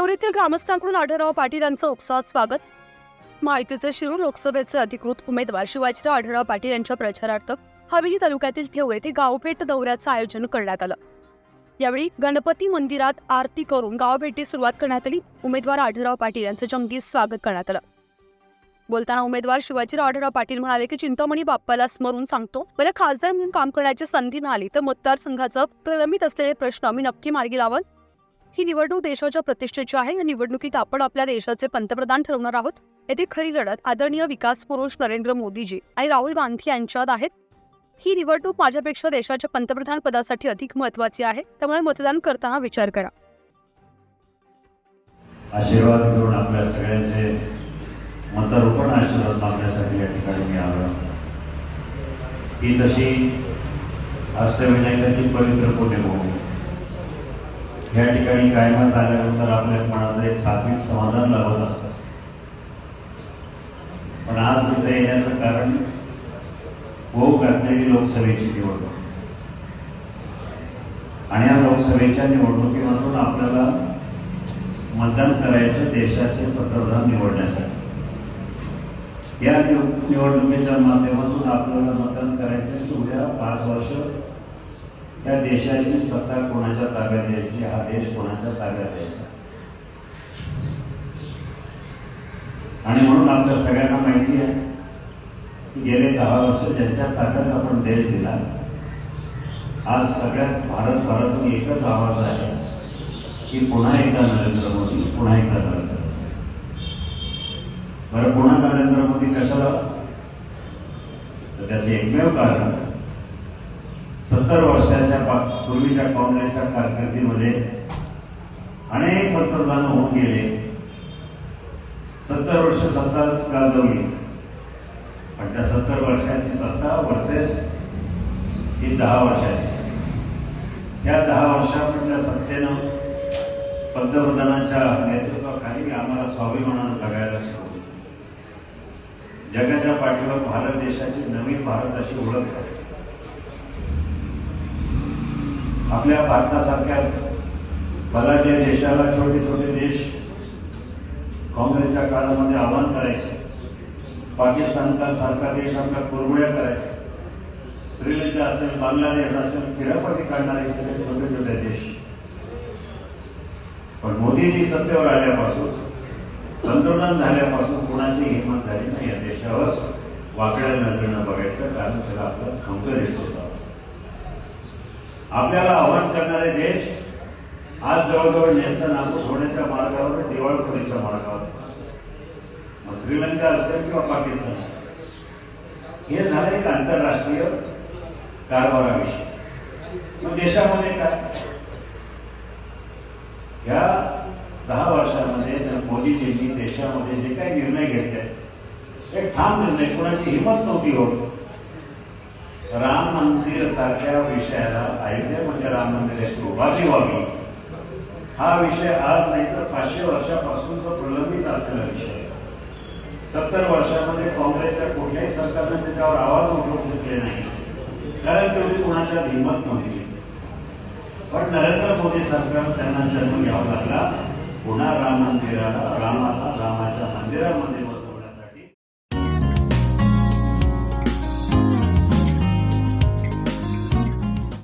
गेवरीतील ग्रामस्थांकडून आढळराव पाटील यांचं उत्साहात स्वागत. माहितीचे शिरू लोकसभेचे अधिकृत उमेदवार शिवाजीराव आढळराव पाटील यांच्या प्रचारार्थ हवेली तालुक्यातील ठेव येथे गावभेट दौऱ्याचं आयोजन करण्यात आलं. यावेळी गणपती मंदिरात आरती करून गावभेटी सुरुवात करण्यात आली. उमेदवार आढळराव पाटील यांचं जंगी स्वागत करण्यात आलं. बोलताना उमेदवार शिवाजीराव आढळराव पाटील म्हणाले की चिंतामणी बाप्पाला स्मरून सांगतो मला खासदार म्हणून काम करण्याची संधी मिळाली तर मतदारसंघाचं प्रलंबित असलेले प्रश्न मी नक्की मार्गी लावन ही निवडणूक देशाच्या प्रतिष्ठेची आहे. या निवडणुकीत आपण आपल्या देशाचे पंतप्रधान ठरवणार आहोत. येथे खरी लढत आदरणीय विकास पुरुष नरेंद्र मोदीजी आणि राहुल गांधी यांच्यात आहेत. ही निवडणूक माझ्यापेक्षा देशाच्या पंतप्रधान पदासाठी अधिक महत्वाची आहे. त्यामुळे मतदान करताना विचार करा. आशीर्वाद घेऊन आपल्या सगळ्यांचे मतरोपण आशीर्वाद मागण्यासाठी या ठिकाणी मी आलो. ही तशी अष्टविनायकाची पवित्र पुण्यभूमी या ठिकाणी कायमात आल्यानंतर आपल्या मनात एक सात्विक समाधान लाभत असतं. पण आज इथे येण्याचं कारण होऊ घातलेली लोकसभेची निवडणूक. आणि या लोकसभेच्या निवडणुकीमधून आपल्याला मतदान करायचं देशाचे पंतप्रधान निवडण्यासाठी. या निवडणुकीच्या माध्यमातून आपल्याला मतदान करायचं की उद्या पाच वर्ष त्या देशाची सत्ता कोणाच्या ताब्यात द्यायची? हा देश कोणाच्या ताब्यात द्यायचा? आणि म्हणून आपल्या सगळ्यांना माहिती आहे की गेले दहा वर्ष ज्यांच्या ताब्यात आपण देश दिला आज सगळ्यात भारतभरातून एकच आवाज आहे की पुन्हा एकदा नरेंद्र मोदी पुन्हा एकदा नरेंद्र मोदी. बरं पुन्हा नरेंद्र मोदी कशाला? तर त्याचे एकमेव कारण सत्तर वर्षाच्या पूर्वीच्या काँग्रेसच्या कारकिर्दीमध्ये अनेक पंतप्रधान होऊन गेले. सत्तर वर्ष सत्ता गाजवली पण त्या सत्तर वर्षाची सत्ता वर्सेस ही दहा वर्षाची. त्या दहा वर्षामधल्या सत्तेनं पंतप्रधानांच्या नेतृत्वाखाली आम्हाला स्वाभिमानानं जगायला शिकवलं. जगाच्या पाठीवर भारत देशाची नवीन भारताची ओळख झाली. आपल्या भारतासारख्या बलाढ्य देशाला छोटे छोटे देश काँग्रेसच्या काळामध्ये आव्हान करायचे पाकिस्तानचा सारखा देश आपल्या कुरबुड्या करायचा श्रीलंका असेल बांगलादेश असेल किरापती काढणारे सगळे छोटे छोटे देश. पण मोदीजी सत्तेवर आल्यापासून पंतप्रधान झाल्यापासून कोणाची हिंमत झाली नाही या देशावर. वाकड्या नजरेनं बघायचं कारण त्याला आपलं खंकर येत होता. आपल्याला आव्हान करणारे देश आज जवळजवळ नेस्त नाबूद होण्याच्या मार्गावर दिवाळखोरीच्या मार्गावर. मग श्रीलंका असेल किंवा पाकिस्तान असेल. हे झालं एक आंतरराष्ट्रीय कारभाराविषयी. मग देशामध्ये काय? ह्या दहा वर्षामध्ये तर मोदीजींनी देशामध्ये जे काही निर्णय घेतले एक ठाम निर्णय कोणाची हिंमत नव्हती होत. राम मंदिर सारख्या विषयाला अयोध्येमध्ये म्हणजे राम मंदिराची उभारणी व्हावी. हा विषय आज नाही तर पाचशे वर्षापासूनचा प्रलंबित असलेला विषय आहे. सत्तर वर्षामध्ये काँग्रेसच्या कुठल्याही सरकारने त्याच्यावर आवाज उठवू शकले नाही. कारण तेवढी कुणाच्या हिंमत नव्हती. पण नरेंद्र मोदी सरकार त्यांना जन्म घ्यावा लागला. पुन्हा राम मंदिराला रामाला रामाच्या